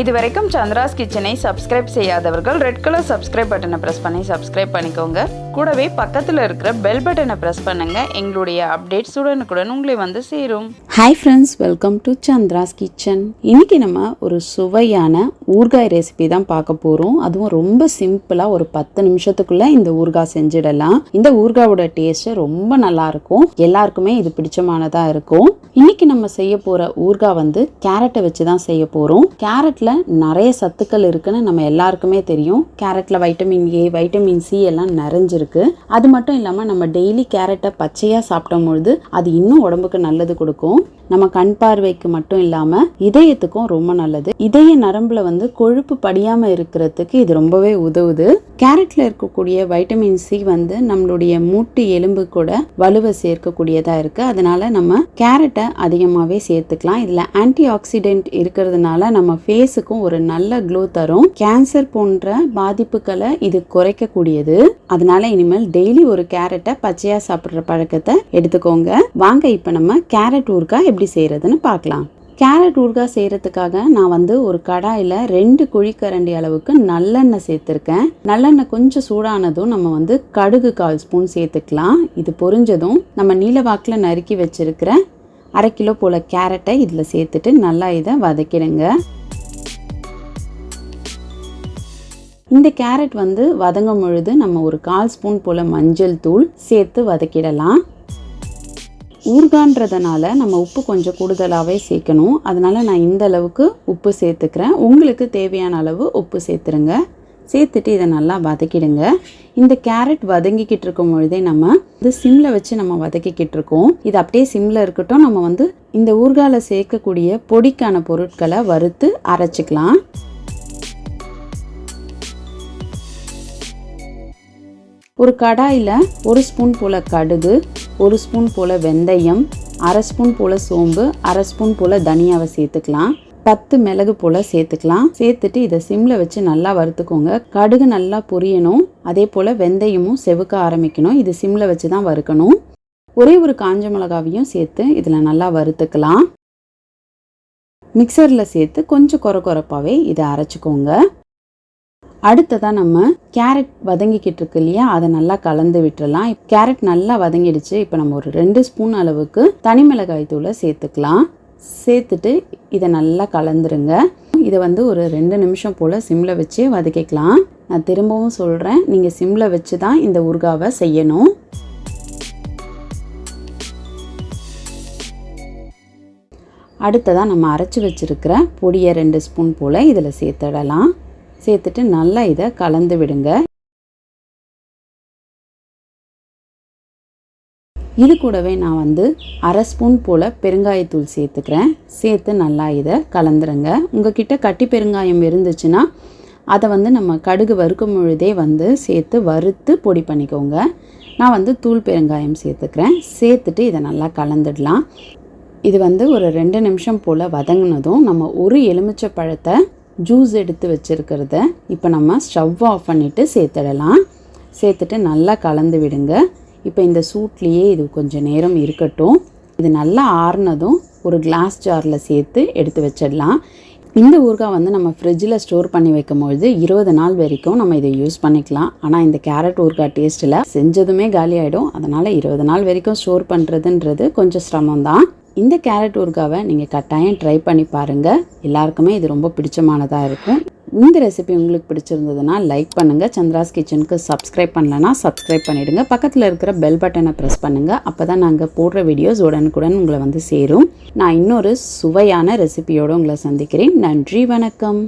இது வரைக்கும் சந்திராஸ் கிச்சனை சப்ஸ்கிரைப் செய்யாதவர்கள் ரெட் கலர் சப்ஸ்கிரைப் பட்டனை ப்ரெஸ் பண்ணி சப்ஸ்கிரைப் பண்ணிக்கோங்க. கூடவே பக்கத்தில் இருக்கிற பெல் பட்டனை ப்ரெஸ் பண்ணுங்க. எங்களுடைய அப்டேட்ஸ் உடனுக்குடன் உங்களை வந்து சேரும். Hi friends welcome to Chandra's kitchen இன்னைக்கு நம்ம ஒரு சுவையான ஊறுகாய் ரெசிபி தான் பார்க்க போகிறோம் அதுவும் ரொம்ப சிம்பிளாக ஒரு பத்து நிமிஷத்துக்குள்ள இந்த ஊறுகாய் செஞ்சிடலாம். இந்த ஊறுகாயோட டேஸ்ட் ரொம்ப நல்லா இருக்கும். எல்லாருக்குமே இது பிடிச்சமானதாக இருக்கும். இன்னைக்கு நம்ம செய்ய போகிற ஊறுகாய் வந்து கேரட்டை வச்சு தான் செய்ய போகிறோம் கேரட்டில் நிறைய சத்துக்கள் இருக்குன்னு நம்ம எல்லாருக்குமே தெரியும். கேரட்டில் வைட்டமின் ஏ வைட்டமின் சி எல்லாம் நிறைஞ்சிருக்கு. அது மட்டும் இல்லாமல் நம்ம டெய்லி கேரட்டை பச்சையாக சாப்பிடும் பொழுது அது இன்னும் உடம்புக்கு நல்லது கொடுக்கும். நம்ம கண் பார்வைக்கு மட்டும் இல்லாமல் இதயத்துக்கும் ரொம்ப நல்லது. இதய நரம்புல வந்து கொழுப்பு படியாமல் இருக்கிறதுக்கு இது ரொம்பவே உதவுது. கேரட்ல இருக்கக்கூடிய வைட்டமின் சி வந்து நம்மளுடைய மூட்டு எலும்பு கூட வலுவை சேர்க்கக்கூடியதா இருக்கு. அதனால நம்ம கேரட்டை அதிகமாகவே சேர்த்துக்கலாம். இதுல ஆன்டி ஆக்சிடென்ட் இருக்கிறதுனால நம்ம ஃபேஸுக்கும் ஒரு நல்ல க்ளோ தரும். கேன்சர் போன்ற பாதிப்புகளை இது குறைக்கக்கூடியது. அதனால இனிமேல் டெய்லி ஒரு கேரட்டை பச்சையா சாப்பிடுற பழக்கத்தை எடுத்துக்கோங்க. வாங்க இப்ப நம்ம கேரட் ஊறுகாய் எப்படி செய்யறதுன்னு பார்க்கலாம். கேரட் ஊறுகாய் செய்கிறதுக்காக நான் வந்து ஒரு கடாயில் ரெண்டு குழிக்கரண்டி அளவுக்கு நல்லெண்ணெய் சேர்த்துருக்கேன். நல்லெண்ணெய் கொஞ்சம் சூடானதும் நம்ம வந்து கடுகு கால் ஸ்பூன் சேர்த்துக்கலாம். இது பொரிஞ்சதும் நம்ம நீலவாக்கில் நறுக்கி வச்சிருக்கிற அரை கிலோ போல் கேரட்டை இதில் சேர்த்துட்டு நல்லா இதை வதக்கிடுங்க. இந்த கேரட் வந்து வதங்கும் பொழுது நம்ம ஒரு கால் ஸ்பூன் போல் மஞ்சள் தூள் சேர்த்து வதக்கிடலாம். ஊர்கான்றதுனால நம்ம உப்பு கொஞ்சம் கூடுதலாகவே சேர்க்கணும். அதனால் நான் இந்த அளவுக்கு உப்பு சேர்த்துக்கிறேன். உங்களுக்கு தேவையான அளவு உப்பு சேர்த்துருங்க. சேர்த்துட்டு இதை நல்லா வதக்கிடுங்க. இந்த கேரட் வதங்கிக்கிட்டு இருக்கும் பொழுதே நம்ம இது சிம்மில் வச்சு நம்ம வதக்கிக்கிட்டு இருக்கோம். இது அப்படியே சிம்மில் இருக்கட்டும். நம்ம வந்து இந்த ஊறுகால சேர்க்கக்கூடிய பொடிக்கான பொருட்களை வறுத்து அரைச்சிக்கலாம். ஒரு கடாயில் ஒரு ஸ்பூன் போல் கடுகு ஒரு ஸ்பூன் போல் வெந்தயம் அரை ஸ்பூன் போல் சோம்பு அரை ஸ்பூன் போல் தனியாவை சேர்த்துக்கலாம். பத்து மிளகு போல் சேர்த்துக்கலாம். சேர்த்துட்டு இதை சிம்மில் வச்சு நல்லா வறுத்துக்கோங்க. கடுகு நல்லா பொரியணும். அதே போல் வெந்தயமும் செவுக்க ஆரம்பிக்கணும். இது சிம்மில் வச்சு தான் வறுக்கணும். ஒரே ஒரு காஞ்ச மிளகாவையும் சேர்த்து இதில் நல்லா வறுத்துக்கலாம். மிக்சரில் சேர்த்து கொஞ்சம் குறை குறைப்பாகவே இதை அரைச்சிக்கோங்க. அடுத்ததாக நம்ம கேரட் வதங்கிக்கிட்டு இருக்கு இல்லையா? அதை நல்லா கலந்து விட்டுறலாம். கேரட் நல்லா வதங்கிடுச்சு. இப்போ நம்ம ஒரு ரெண்டு ஸ்பூன் அளவுக்கு தனி மிளகாய் தூளை சேர்த்துக்கலாம். சேர்த்துட்டு இதை நல்லா கலந்துருங்க. இதை வந்து ஒரு ரெண்டு நிமிஷம் போல் சிம்மில் வச்சு வதக்கிக்கலாம். நான் திரும்பவும் சொல்கிறேன் நீங்கள் சிம்மில் வச்சு தான் இந்த ஊறுகாவை செய்யணும். அடுத்ததாக நம்ம அரைச்சி வச்சுருக்கிற பொடியை ரெண்டு ஸ்பூன் போல் இதில் சேர்த்துடலாம். சேர்த்துட்டு நல்லா இதை கலந்து விடுங்க. இது கூடவே நான் வந்து அரை ஸ்பூன் போல் பெருங்காயத்தூள் சேர்த்துக்கிறேன். சேர்த்து நல்லா இதை கலந்துருங்க. உங்ககிட்ட கட்டி பெருங்காயம் இருந்துச்சுன்னா அதை வந்து நம்ம கடுகு வறுக்கும் பொழுதே வந்து சேர்த்து வறுத்து பொடி பண்ணிக்கோங்க. நான் வந்து தூள் பெருங்காயம் சேர்த்துக்கிறேன். சேர்த்துட்டு இதை நல்லா கலந்துடலாம். இது வந்து ஒரு ரெண்டு நிமிஷம் போல் வதங்கினதும் நம்ம ஒரு எலுமிச்சை பழத்தை ஜூஸ் எடுத்து வச்சுருக்கிறத இப்போ நம்ம ஸ்டவ் ஆஃப் பண்ணிவிட்டு சேர்த்துடலாம். சேர்த்துட்டு நல்லா கலந்து விடுங்க. இப்போ இந்த சூட்லேயே இது கொஞ்சம் நேரம் இருக்கட்டும். இது நல்லா ஆறுனதும் ஒரு கிளாஸ் ஜாரில் சேர்த்து எடுத்து வச்சிடலாம். இந்த ஊறுகாய் வந்து நம்ம ஃப்ரிட்ஜில் ஸ்டோர் பண்ணி வைக்கும்பொழுது இருபது நாள் வரைக்கும் நம்ம இதை யூஸ் பண்ணிக்கலாம். ஆனால் இந்த கேரட் ஊறுகாய் டேஸ்ட்டில் செஞ்சதுமே காலி ஆகிடும் அதனால் இருபது நாள் வரைக்கும் ஸ்டோர் பண்ணுறதுன்றது கொஞ்சம் சிரமம் தான் இந்த கேரட் ஊறுகாவை நீங்கள் கட்டாயம் ட்ரை பண்ணி பாருங்கள் எல்லாருக்குமே இது ரொம்ப பிடிச்சமானதாக இருக்கும். இந்த ரெசிபி உங்களுக்கு பிடிச்சிருந்ததுன்னா லைக் பண்ணுங்கள் சந்திராஸ் கிச்சனுக்கு சப்ஸ்கிரைப் பண்ணலன்னா சப்ஸ்கிரைப் பண்ணிவிடுங்க பக்கத்தில் இருக்கிற பெல் பட்டனை ப்ரெஸ் பண்ணுங்கள் அப்போ தான் நாங்கள் போடுற வீடியோஸ் உடனுக்குடன் உங்களை வந்து சேரும். நான் இன்னொரு சுவையான ரெசிபியோடு உங்களை சந்திக்கிறேன். நன்றி வணக்கம்.